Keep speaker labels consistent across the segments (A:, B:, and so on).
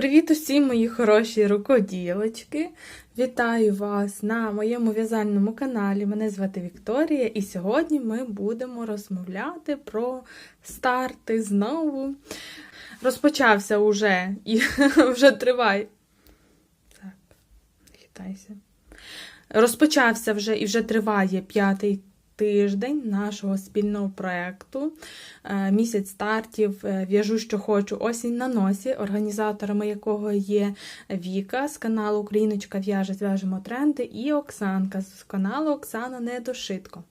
A: Привіт усім мої хороші рукоділочки! Вітаю вас на моєму в'язальному каналі. Мене звати Вікторія, і сьогодні ми будемо розмовляти про старти знову. Розпочався уже і вже триває. Так, хитайся. Розпочався вже і вже триває п'ятий тиждень нашого спільного проєкту. Е, Місяць стартів е, В'яжу, що хочу осінь на носі, організаторами якого є Віка з каналу Україночка в'яже, зв'яжемо тренди, і Оксанка з каналу Оксана Недошитко.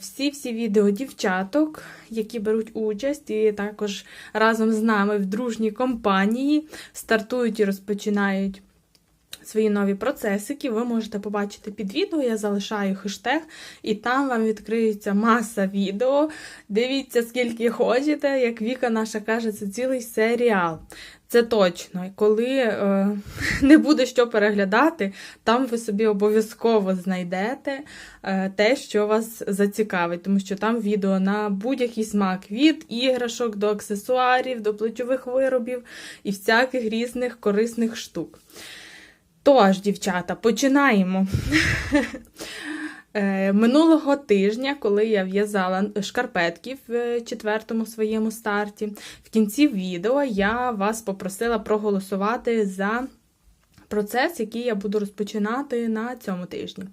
A: Всі-всі відео дівчаток, які беруть участь, і також разом з нами в дружній компанії стартують і розпочинають свої нові процесики. Ви можете побачити під відео, я залишаю хештег, і там вам відкриється маса відео. Дивіться, скільки хочете. Як Віка наша каже, це цілий серіал. Це точно. Коли е, не буде що переглядати, там ви собі обов'язково знайдете е, те, що вас зацікавить, тому що там відео на будь-який смак від іграшок до аксесуарів, до плечових виробів і всяких різних корисних штук. Тож, дівчата, починаємо. Е, Минулого тижня, коли я в'язала шкарпетки в е, четвертому своєму старті, в кінці відео я вас попросила проголосувати за процес, який я буду розпочинати на цьому тижні.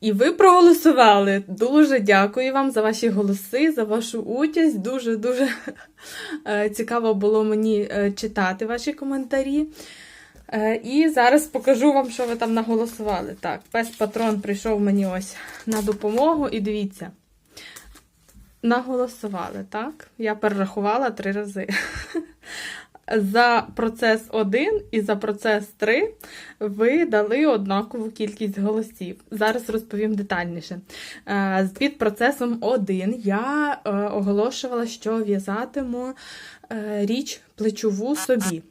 A: І ви проголосували. Дуже дякую вам за ваші голоси, за вашу участь. Дуже-дуже е, цікаво було мені читати ваші коментарі. Е, і зараз покажу вам, що ви там наголосували. Так, пес патрон прийшов мені ось на допомогу, і дивіться. Наголосували, так? Я перерахувала три рази. За процес 1 і за процес 3 ви дали однакову кількість голосів. Зараз розповім детальніше. Е, під процесом 1 я е, оголошувала, що в'язатиму річ плечову собі.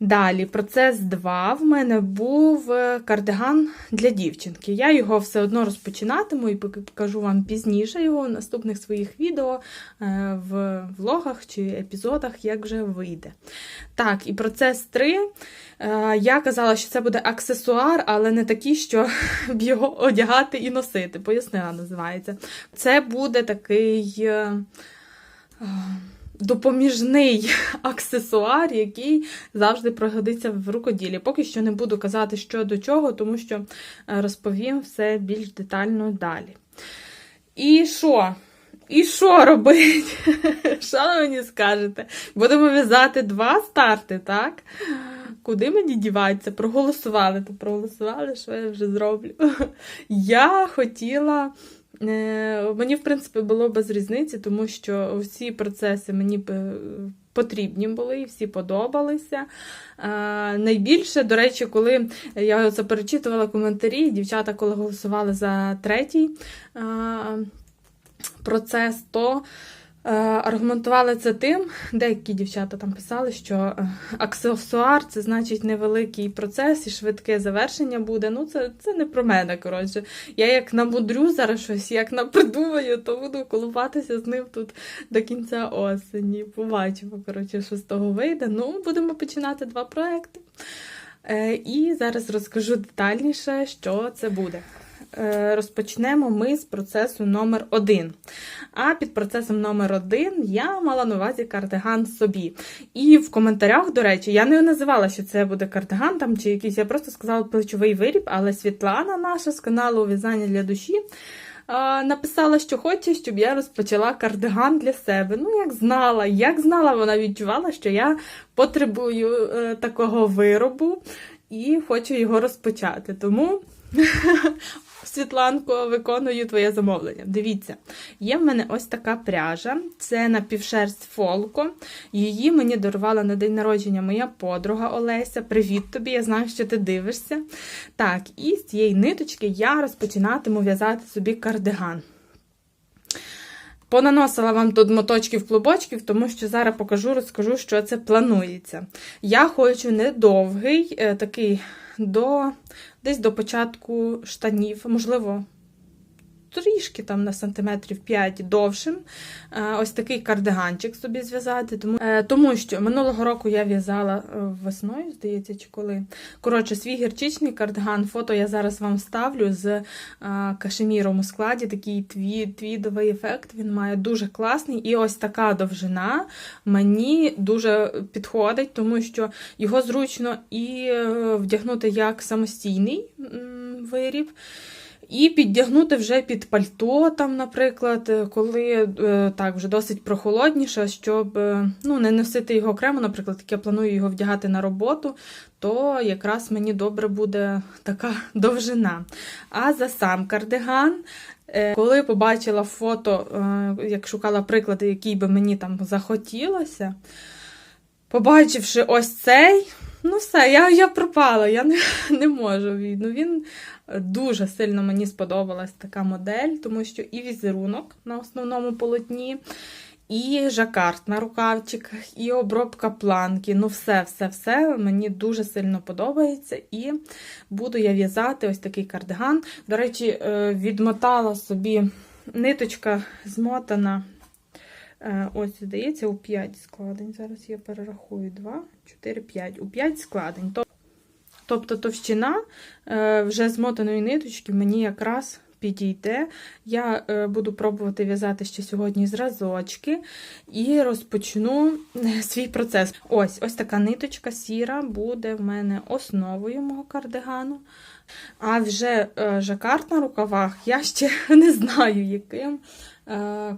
A: Далі, процес 2 в мене був е, кардиган для дівчинки. Я його все одно розпочинатиму і покажу вам пізніше його в наступних своїх відео е, в влогах чи епізодах, як вже вийде. Так, і процес 3. Е, я казала, що це буде аксесуар, але не такий, що його одягати і носити. Пояснила, називається. Це буде такий допоміжний аксесуар, який завжди пригодиться в рукоділі. Поки що не буду казати, що до чого, тому що е, розповім все більш детально далі. І що? І що робити? Що ви мені скажете? Будемо в'язати два старти, так? Куди мені діватися? Проголосували, то проголосували, що я вже зроблю. Я хотіла мені, в принципі, було без різниці, тому що всі процеси мені потрібні були і всі подобалися. Е, найбільше, до речі, коли я це перечитувала коментарі, дівчата, коли голосували за третій е, процес, то Е, аргументували це тим, деякі дівчата там писали, що е, аксесуар це значить невеликий процес і швидке завершення буде. Ну, це це не про мене. коротше. Я як намудрю зараз щось, як напридумаю, то буду колупатися з ним тут до кінця осені. Побачимо, коротше, що з того вийде. Ну, будемо починати два проекти. Е, і зараз розкажу детальніше, що це буде. Е, розпочнемо ми з процесу номер 1 А під процесом номер 1 я мала на увазі кардиган собі. І в коментарях, до речі, я не називала, що це буде кардиган там чи якийсь, я просто сказала плечовий виріб, але Світлана наша з каналу В'язання для душі. Написала, що хоче, щоб я розпочала кардиган для себе. Ну, як знала, як знала, вона відчувала, що я потребую е, такого виробу і хочу його розпочати. Тому Світланко, виконую твоє замовлення. Дивіться, є в мене ось така пряжа, це напівшерсть фолко. Її мені дарувала на день народження моя подруга Олеся. Привіт тобі! Я знаю, що ти дивишся. Так, і з цієї ниточки я розпочинатиму в'язати собі кардиган. Понаносила вам тут моточків клубочків, тому що зараз покажу, розкажу, що це планується. Я хочу недовгий, е, такий до десь до початку штанів, можливо, трішки там на сантиметрів 5 довшим. Е, ось такий кардиганчик собі зв'язати. Тому, е, тому що минулого року я в'язала е, весною, здається, чи коли. Коротше, свій гірчичний кардиган, фото я зараз вам ставлю з кашеміром у складі. Такий тві, твідовий ефект. Він має дуже класний. І ось така довжина мені дуже підходить, тому що його зручно і вдягнути як самостійний виріб. І піддягнути вже під пальто, там, наприклад, коли е, так вже досить прохолодніше, щоб е, ну, не носити його окремо, наприклад, як я планую його вдягати на роботу, то якраз мені добре буде така довжина. А за сам кардиган, е, коли побачила фото, як шукала приклади, які би мені там захотілося, побачивши ось цей. Ну, все, я я пропала, я не, не можу. Ну, він дуже сильно мені сподобалась така модель, тому що і візерунок на основному полотні, і жакард на рукавчиках, і обробка планки. Ну, все, все, все мені дуже сильно подобається. І буду я в'язати ось такий кардиган. До речі, е, відмотала собі ниточка змотана. Е, Ось, здається, у 5 складень. Зараз я перерахую 2, 4, 5. У 5 складень. Тобто товщина е, вже змотаної ниточки мені якраз підійде. Я е, буду пробувати в'язати ще сьогодні зразочки і розпочну е, свій процес. Ось ось така ниточка сіра буде в мене основою мого кардигану. А вже жакард на рукавах я ще не знаю, яким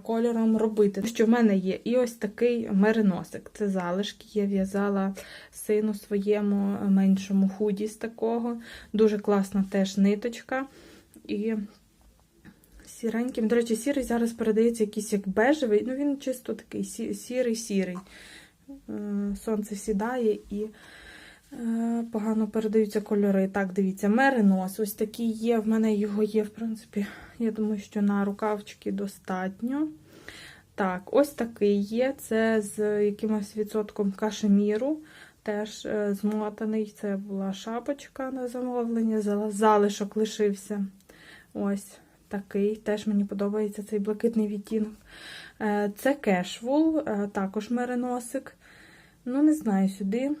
A: кольором робити. Що в мене є і ось такий мериносик. Це залишки. Я в'язала сину своєму меншому худі з такого. Дуже класна теж ниточка. І сіреньким. До речі, сірий зараз передається якийсь як бежевий, ну він чисто такий сірий-сірий. Сонце сідає і погано передаються кольори. Так, дивіться, меринос. Ось такий є. В мене його є, в принципі, я думаю, що на рукавчики достатньо. Так, ось такий є. Це з якимось відсотком кашеміру. Теж е, змотаний. Це була шапочка на замовлення, залишок лишився. Ось такий. Теж мені подобається цей блакитний відтінок. Е, це кешвул, е, також мериносик. Ну, не знаю, сюди.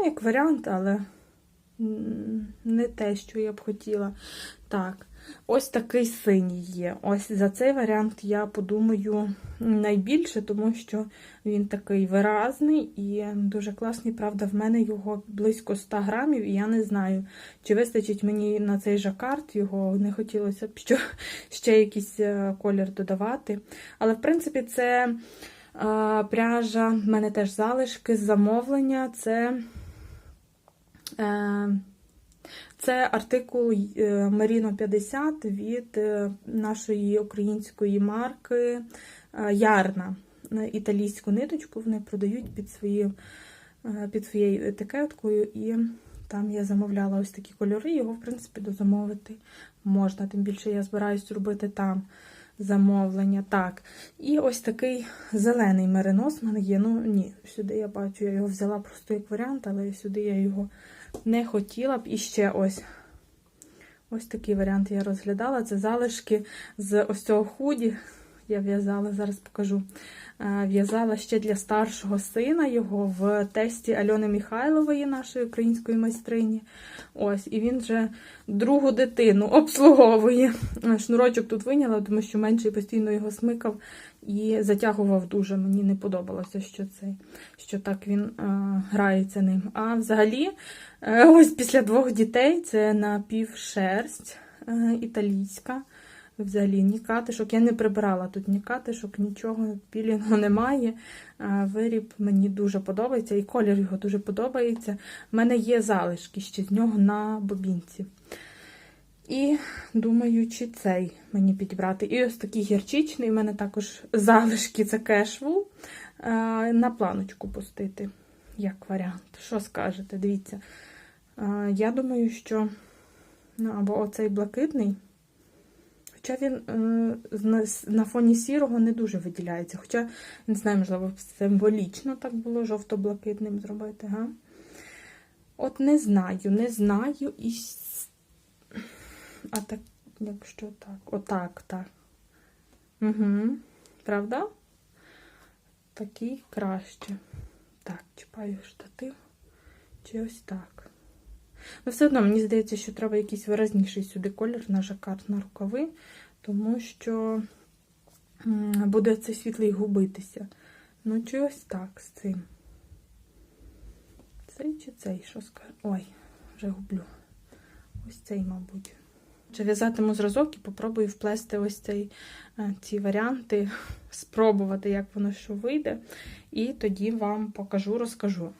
A: Ну, як варіант, але не те, що я б хотіла. Так, ось такий синій є. Ось за цей варіант я подумаю найбільше, тому що він такий виразний і дуже класний. Правда, в мене його близько 100 грамів, і я не знаю, чи вистачить мені на цей жакард, його не хотілося б що, ще якийсь е, колір додавати. Але, в принципі, це е, пряжа, в мене теж залишки замовлення. Це. Е, це артикул Merino 50 від е, нашої української марки е, Ярна. Італійську ниточку вони продають під своїм, під своєю етикеткою, і там я замовляла ось такі кольори, його, в принципі, дозамовити можна. Тим більше я збираюсь робити там замовлення. Так, і ось такий зелений меринос в мене є. Ну, ні, сюди я бачу, я його взяла просто як варіант, але сюди я його не хотіла б. іще ось ось такий варіант я розглядала. Це залишки з ось цього худі. Я в'язала, зараз покажу. Е, в'язала ще для старшого сина його в тесті Альони Михайлової, нашої української майстрині. Ось, І він вже другу дитину обслуговує. Шнурочок тут виняла, тому що менший постійно його смикав і затягував дуже. Мені не подобалося, що цей, що так він е, грається ним. А взагалі, е, ось після двох дітей це напівшерсть е, італійська. Взагалі, ні катишок. Я не прибирала тут ні катишок, нічого, пілінгу немає. Виріб мені дуже подобається, і колір його дуже подобається. У мене є залишки ще з нього на бобінці. І думаю, чи цей мені підібрати. І ось такий гірчичний, у мене також залишки це кешвул. На планочку пустити, як варіант. Що скажете? Дивіться. Я думаю, що ну, або оцей блакитний. Хоча він на фоні сірого не дуже виділяється. Хоча, не знаю, можливо, символічно так було жовто-блакитним зробити. га? От не знаю, не знаю. І... А так, якщо так. Отак, так. Угу. Правда? Такий краще. Так, чіпаю штатив. Чи ось так. Ну, все одно, мені здається, що треба якийсь виразніший сюди колір на жакард на рукави, тому що буде цей світлий губитися. Ну, чи ось так з цим. Цей чи цей, що скажу? Ой, вже гублю. Ось цей, мабуть. Чи в'язатиму зразок і попробую вплести ось цей, е, ці варіанти, спробувати, як воно що вийде. І тоді вам покажу, розкажу.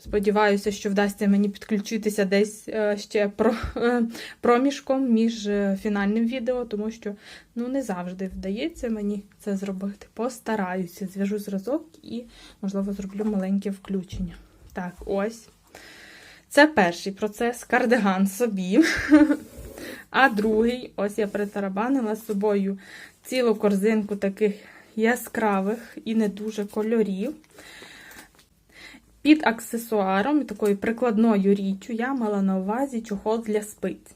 A: Сподіваюся, що вдасться мені підключитися десь е, ще про, е, проміжком між е, фінальним відео, тому що ну, не завжди вдається мені це зробити. Постараюся, зв'яжу зразок і, можливо, зроблю маленьке включення. Так, ось. Це перший процес кардиган собі. А другий, ось я притарабанила з собою цілу корзинку таких яскравих і не дуже кольорів. Під аксесуаром такою прикладною річчю я мала на увазі чохол для спиць.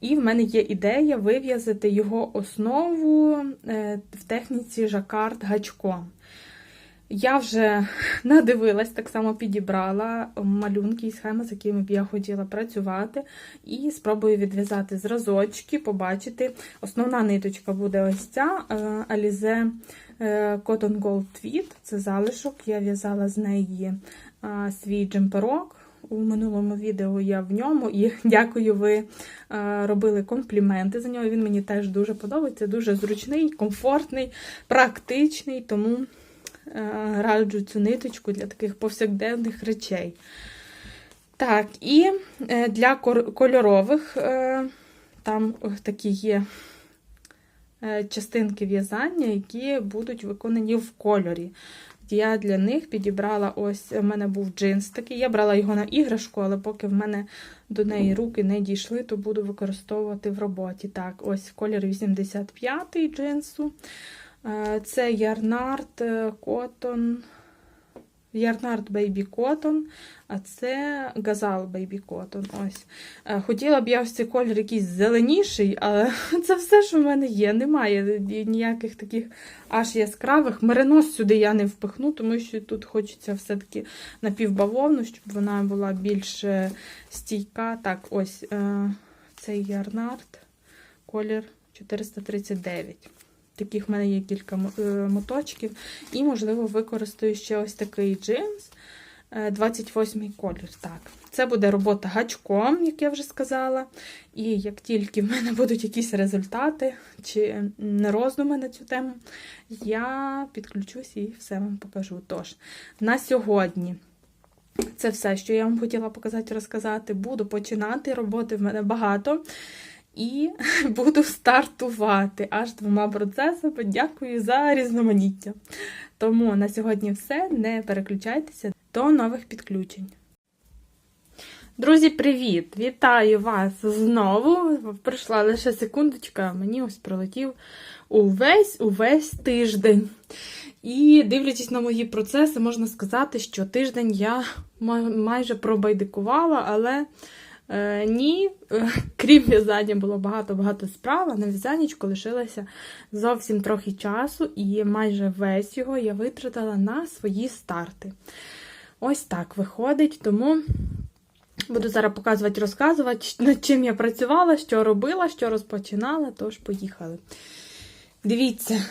A: І в мене є ідея вив'язати його основу е, в техніці жакард гачком. Я вже надивилась, так само підібрала малюнки і схеми, з якими б я хотіла працювати. І спробую відв'язати зразочки, побачити. Основна ниточка буде ось ця е, Alize е, Cotton Gold Tweed. Це залишок. Я в'язала з неї е, свій джемперок. У минулому відео я в ньому і дякую, ви робили компліменти за нього. Він мені теж дуже подобається, дуже зручний, комфортний, практичний, тому раджу цю ниточку для таких повсякденних речей. Так, і для кольорових там такі є частинки в'язання, які будуть виконані в кольорі. Я для них підібрала ось, у мене був джинс такий. Я брала його на іграшку, але поки в мене до неї руки не дійшли, то буду використовувати в роботі. Так, ось колір 85 джинсу. Це Ярнард Cotton, Ярнард Baby Cotton, а це Газал Baby Cotton. Ось. Хотіла б я ось цей колір якийсь зеленіший, але це все, що в мене є. Немає ніяких таких аж яскравих. Меринос сюди я не впихну, тому що тут хочеться все-таки напівбавовну, щоб вона була більш стійка. Так, ось цей Ярнард, колір 439. Таких в мене є кілька е, моточків. І, можливо, використаю ще ось такий джинс. 28-й колір. Так, Це буде робота гачком, як я вже сказала. І як тільки в мене будуть якісь результати чи роздуми на цю тему, я підключусь і все вам покажу. Тож, на сьогодні це все, що я вам хотіла показати розказати. Буду починати. Роботи в мене багато. І буду стартувати аж двома процесами. Дякую за різноманіття. Тому на сьогодні все. Не переключайтеся до нових підключень. Друзі, привіт! Вітаю вас знову. Прийшла лише секундочка, мені ось пролетів увесь увесь тиждень. І дивлячись на мої процеси, можна сказати, що тиждень я майже пробайдикувала, але. Е, ні, е, крім в'язання, було багато-багато справ, а на в'язанічку лишилося зовсім трохи часу, і майже весь його я витратила на свої старти. Ось так виходить, тому буду зараз показувати, розказувати, над чим я працювала, що робила, що розпочинала, тож поїхали. Дивіться,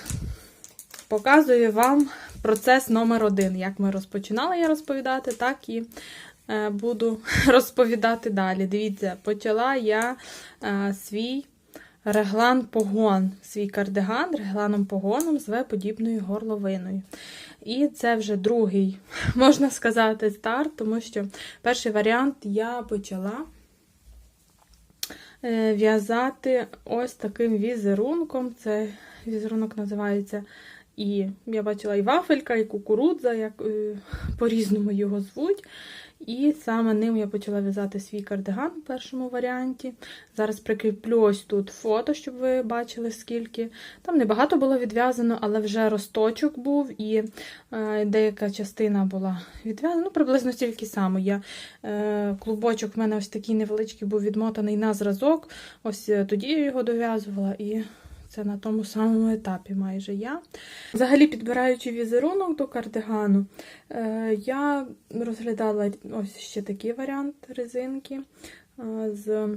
A: показую вам процес номер один. Як ми розпочинали я розповідати, так і буду розповідати далі. Дивіться, почала я е, свій реглан погон, свій кардиган регланом погоном з В-подібною горловиною. І це вже другий, можна сказати, старт, тому що перший варіант я почала е, в'язати ось таким візерунком. Це візерунок називається І я бачила і вафелька, і кукурудза, як е, по-різному його звуть. І саме ним я почала в'язати свій кардиган в першому варіанті. Зараз прикріплю ось тут фото, щоб ви бачили скільки. Там небагато було відв'язано, але вже росточок був і е, деяка частина була відв'язана. Ну, приблизно стільки само. Я, е, клубочок в мене ось такий невеличкий був відмотаний на зразок. Ось е, тоді я його дов'язувала і. Це на тому самому етапі майже я. Взагалі, підбираючи візерунок до кардигану, е, я розглядала ось ще такий варіант резинки е, з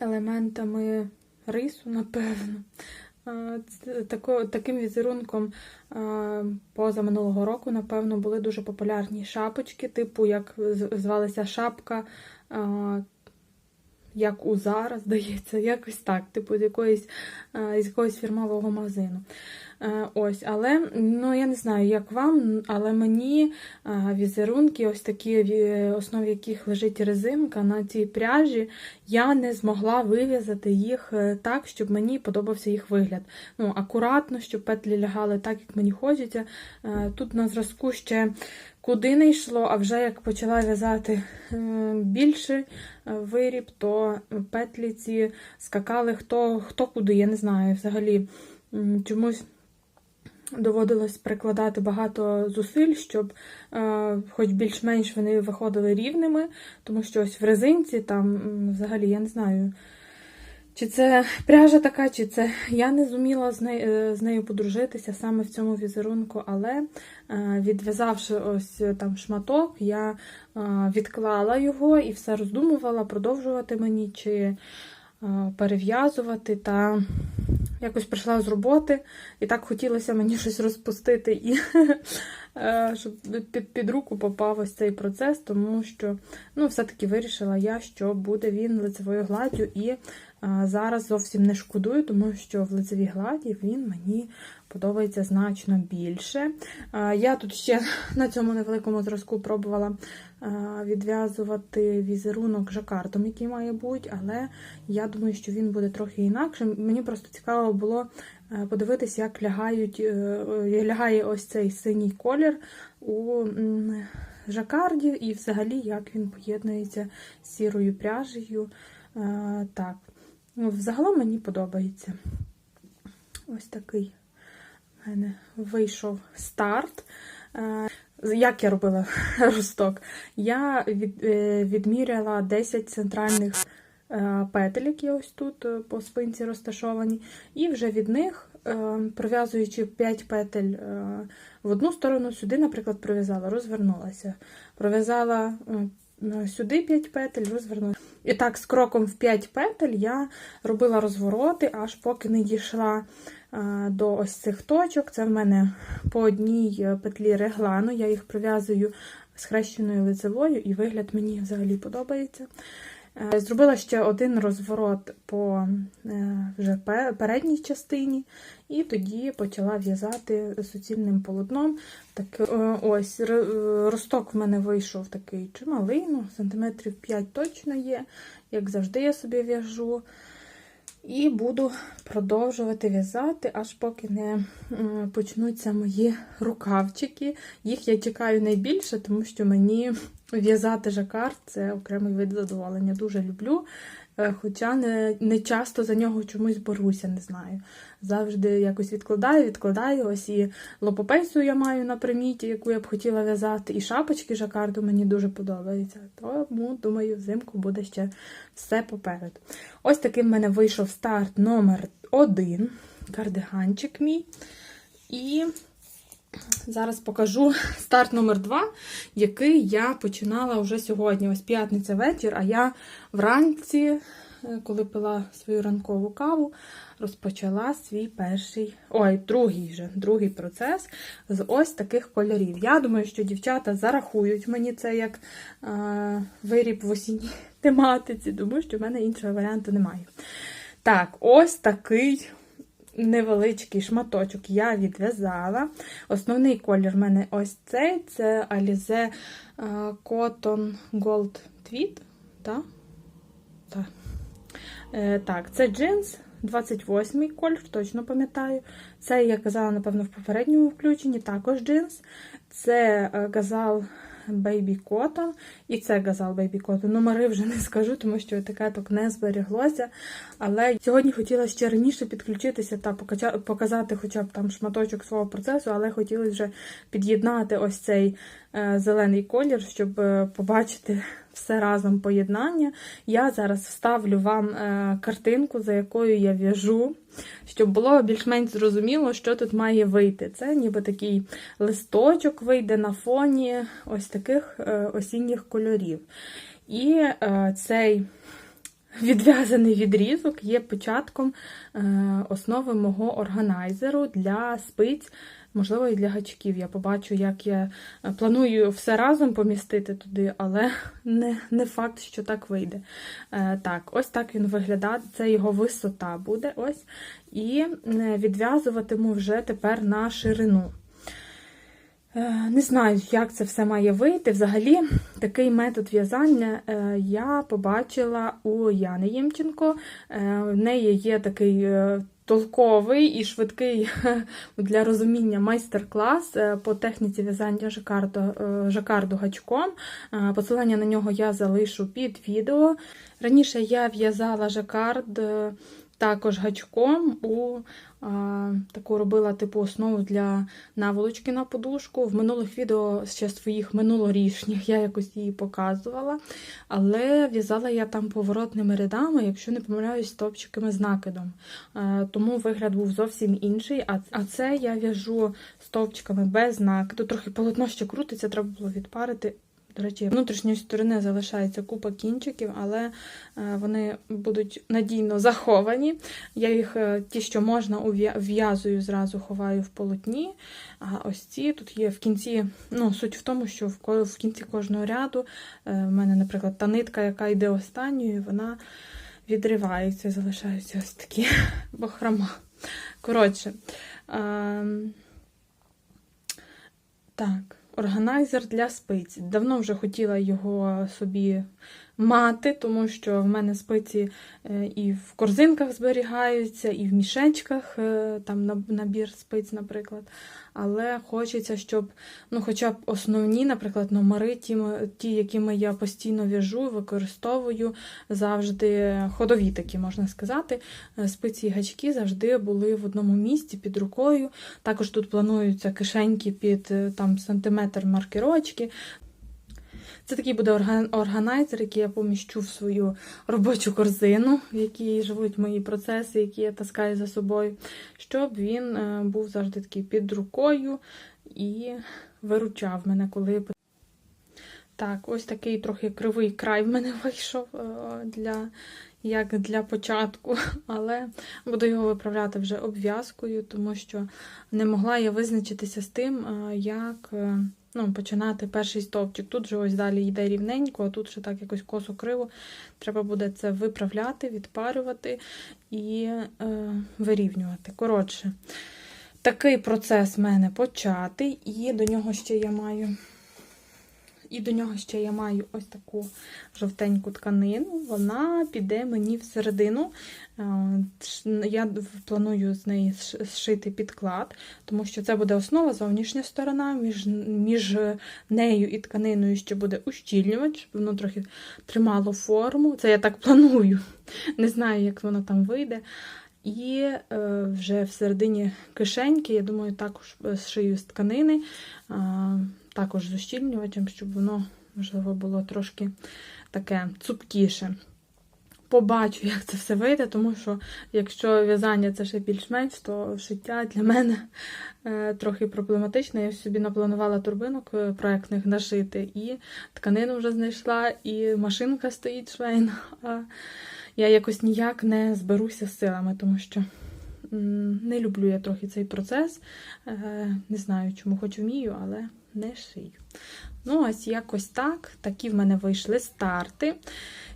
A: елементами рису, напевно. Е, таким візерунком поза минулого року, напевно, були дуже популярні шапочки, типу, як звалася шапка. Як у зараз, здається, якось так, типу з якоїсь е, з якогось фірмового магазину. Е, Ось, але ну я не знаю, як вам, але мені е, візерунки, ось такі, в основі яких лежить резинка на цій пряжі, я не змогла вив'язати їх е, так, щоб мені подобався їх вигляд. Ну, акуратно, щоб петлі лягали так, як мені хочеться. Тут на зразку ще куди не йшло, а вже як почала в'язати е, більший е, виріб, то петлі ці скакали хто, хто куди, я не знаю. Взагалі чомусь доводилось прикладати багато зусиль, щоб е, хоч більш-менш вони виходили рівними, тому що ось в резинці там взагалі я не знаю. Чи це пряжа така, чи це я не зуміла з нею, з нею подружитися саме в цьому візерунку, але е, відв'язавши ось там шматок, я е, відклала його і все роздумувала, продовжувати мені чи е, перев'язувати. Та якось прийшла з роботи, і так хотілося мені щось розпустити, і е, щоб під, руку попав ось цей процес, тому що ну, все-таки вирішила я, що буде він лицевою гладдю, і е, зараз зовсім не шкодую, тому що в лицевій гладі він мені подобається значно більше. Е, Я тут ще на цьому невеликому зразку пробувала е, відв'язувати візерунок жакартом, який має бути, але я думаю, що він буде трохи інакшим. Мені просто цікаво було е, подивитися, як лягають, е, е, лягає ось цей синій колір у жакарді, і взагалі як він поєднується з сірою пряжею. Е, Так, ну, взагалом мені подобається. Ось такий в мене вийшов старт. Як я робила росток? Я від, е, відміряла 10 центральних е, петель, які ось тут е, по спинці розташовані, і вже від них, пров'язуючи 5 петель в одну сторону, сюди, наприклад, пров'язала, розвернулася. Пров'язала сюди 5 петель, розвернулася. І так, з кроком в 5 петель я робила розвороти, аж поки не дійшла до ось цих точок. Це в мене по одній е, петлі реглану, я їх прив'язую з хрещеною лицевою, і вигляд мені взагалі подобається. Е, Зробила ще один розворот по е, вже передній частині, і тоді почала в'язати суцільним полотном. Так, е, ось е, росток в мене вийшов такий чималий, ну, сантиметрів 5 точно є, як завжди я собі в'яжу. І буду продовжувати в'язати, аж поки не почнуться мої рукавчики. Їх я чекаю найбільше, тому що мені в'язати жакар це окремий вид задоволення. Дуже люблю. Е, Хоча не, не часто за нього чомусь боруся, не знаю. Завжди якось відкладаю, відкладаю. Ось і лопопейсу я маю на приміті, яку я б хотіла в'язати, і шапочки жакарду мені дуже подобаються. Тому, думаю, взимку буде ще все попереду. Ось таким в мене вийшов старт номер один, кардиганчик мій. І зараз покажу старт номер два, який я починала вже сьогодні. Ось п'ятниця вечір, а я вранці, е, коли пила свою ранкову каву, розпочала свій перший, ой, другий вже, другий процес з ось таких кольорів. Я думаю, що дівчата зарахують мені це як е, виріб в осінній тематиці, тому що в мене іншого варіанту немає. Так, ось такий невеличкий шматочок я відв'язала. Основний колір в мене ось цей це Alize е, Cotton Gold Tweed. Так? Так. Е, Так, це джинс 28-й колір, точно пам'ятаю. Це, я казала, напевно, в попередньому включенні, також джинс. Це е, газал Baby Cotton і це газал Baby Cotton. Номери вже не скажу, тому що етикеток не зберіглося. Але сьогодні хотіла ще раніше підключитися та показати хоча б там шматочок свого процесу, але хотілося вже під'єднати ось цей е, зелений колір, щоб е, побачити все разом поєднання. Я зараз вставлю вам е, картинку, за якою я в'яжу, щоб було більш-менш зрозуміло, що тут має вийти. Це ніби такий листочок вийде на фоні ось таких е, осінніх кольорів. І е, цей відв'язаний відрізок є початком основи мого органайзеру для спиць, можливо, і для гачків. Я побачу, як я е, планую все разом помістити туди, але не, не факт, що так вийде. Е, так, ось так він виглядає. Це його висота буде. ось. І е, відв'язуватиму вже тепер на ширину. Е, Не знаю, як це все має вийти. Взагалі, такий метод в'язання я побачила у Яни Ємченко. В неї є такий толковий і швидкий для розуміння майстер-клас е, по техніці в'язання жакарду, е, жакарду гачком. Е, Посилання на нього я залишу під відео. Раніше я в'язала жакард. Також гачком у таку робила типу основу для наволочки на подушку. В минулих відео ще своїх минулорічніх я якось її показувала. Але в'язала я там поворотними рядами, якщо не помиляюсь, стовпчиками з накидом. Тому вигляд був зовсім інший. А це я в'яжу стовпчиками без накиду. Трохи полотно ще крутиться, треба було відпарити. До речі, внутрішньої сторони залишається купа кінчиків, але е, вони будуть надійно заховані. Я їх, е, ті, що можна, ув'я- в'язую, зразу ховаю в полотні. А ось ці тут є в кінці. Ну, суть в тому, що в кінці кожного ряду е, в мене, наприклад, та нитка, яка йде останньою, вона відривається, залишаються ось такі бахрома. Коротше. ем, Так, органайзер для спиць. Давно вже хотіла його собі мати, тому що в мене спиці е, і в корзинках зберігаються, і в мішечках, е, там набір спиць, наприклад. Але хочеться, щоб ну, хоча б основні, наприклад, номери, ті, ті, якими я постійно в'яжу, використовую завжди ходові такі, можна сказати. Е, Спиці і гачки завжди були в одному місці під рукою. Також тут плануються кишеньки під там, сантиметр маркерочки. Це такий буде органайзер, який я поміщу в свою робочу корзину, в якій живуть мої процеси, які я таскаю за собою, щоб він е, був завжди такий під рукою і виручав мене, коли так, ось такий трохи кривий край в мене вийшов е, для, як для початку, але буду його виправляти вже обв'язкою, тому що не могла я визначитися з тим, е, як ну, починати перший стовпчик. Тут же ось далі йде рівненько, а тут ще так якось косо криво. Треба буде це виправляти, відпарювати і е, вирівнювати. Коротше, такий процес в мене початий, і до нього ще я маю. І до нього ще я маю ось таку жовтеньку тканину. Вона піде мені всередину. Е, Я планую з неї зшити підклад, тому що це буде основа, зовнішня сторона. Між, між нею і тканиною ще буде ущільнювач, щоб воно трохи тримало форму. Це я так планую. Не знаю, як воно там вийде. І е, вже всередині кишеньки, я думаю, також е, зшию з тканини, а, також з ущільнювачем, щоб воно, можливо, було трошки таке цупкіше. Побачу, як це все вийде, тому що якщо в'язання це ще більш-менш, то шиття для мене е, трохи проблематичне. Я собі напланувала турбинок е, проектних нашити, і тканину вже знайшла, і машинка стоїть швейна. А я якось ніяк не зберуся з силами, тому що не люблю я трохи цей процес. Е, Не знаю, чому хоч вмію, але не шию. Ну, ось якось так. Такі в мене вийшли старти.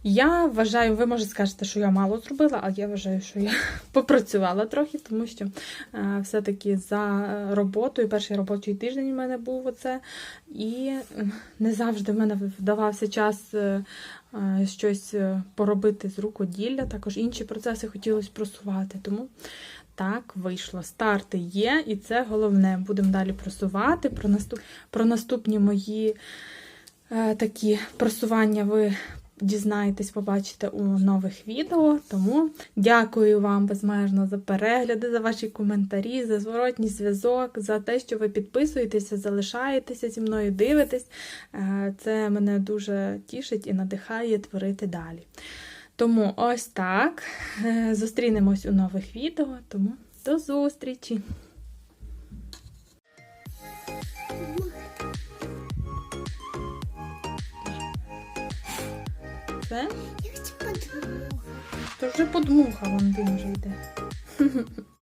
A: Я вважаю, ви може скажете, що я мало зробила, але я вважаю, що я попрацювала трохи, тому що е, все-таки за роботою, перший робочий тиждень у мене був оце, і не завжди в мене вдавався час е, щось е, поробити з рукоділля. Також інші процеси хотілося просувати. Тому так вийшло. Старти є, і це головне. Будемо далі просувати. Про наступні мої е, такі просування ви дізнаєтесь, побачите у нових відео. Тому дякую вам безмежно за перегляди, за ваші коментарі, за зворотній зв'язок, за те, що ви підписуєтеся, залишаєтеся зі мною, дивитесь. Е, Це мене дуже тішить і надихає творити далі. Тому ось так. Е, Зустрінемось у нових відео. Тому до зустрічі! Це?
B: Я хочу подумати.
A: То вже подмуха вам він вже йде.